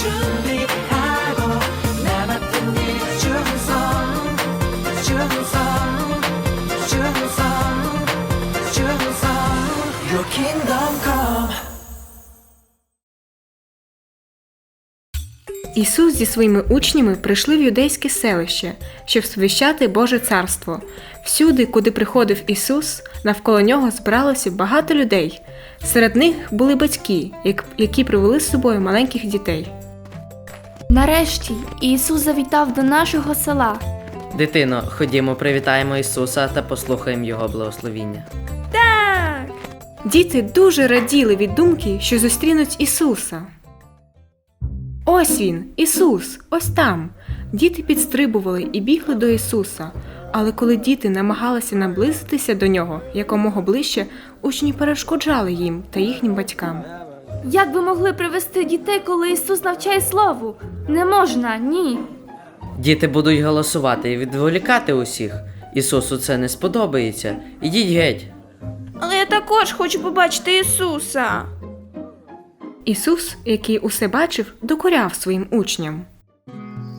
준비하고 남았던 일 충성 충성 충성 충성 Your kingdom come Ісус зі своїми учнями прийшли в юдейське селище, щоб сповіщати Боже царство. Всюди, куди приходив Ісус, навколо нього збиралося багато людей. Серед них були батьки, як- які привели з собою маленьких дітей. Нарешті Ісус завітав до нашого села. Дитино, ходімо, привітаємо Ісуса та послухаємо Його благословіння. Діти дуже раділи від думки, що зустрінуть Ісуса. Ось він, Ісус, ось там. Діти підстрибували і бігли до Ісуса. Але коли діти намагалися наблизитися до нього якомога ближче, учні перешкоджали їм та їхнім батькам. Як ви могли привести дітей, коли Ісус навчає слову? Не можна, ні. Діти будуть голосувати і відволікати усіх. Ісусу це не сподобається. Ідіть геть. Але я також хочу побачити Ісуса. Ісус, який усе бачив, докоряв своїм учням.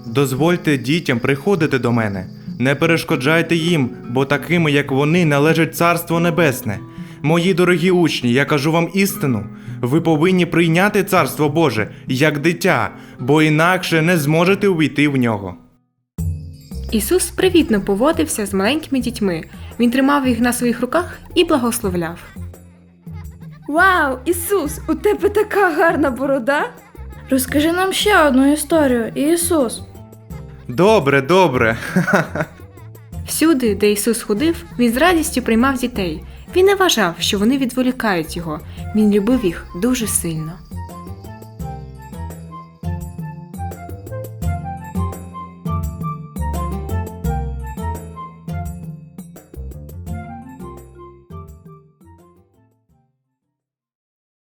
Дозвольте дітям приходити до мене, не перешкоджайте їм, бо такими, як вони, належить Царство Небесне. Мої дорогі учні, я кажу вам істину. Ви повинні прийняти Царство Боже як дитя, бо інакше не зможете увійти в нього. Ісус привітно поводився з маленькими дітьми. Він тримав їх на своїх руках і благословляв. Вау, Ісус, у тебе така гарна борода. Розкажи нам ще одну історію, Ісус. Добре, добре. Всюди, де Ісус ходив, він з радістю приймав дітей. Він не вважав, що вони відволікають його. Він любив їх дуже сильно.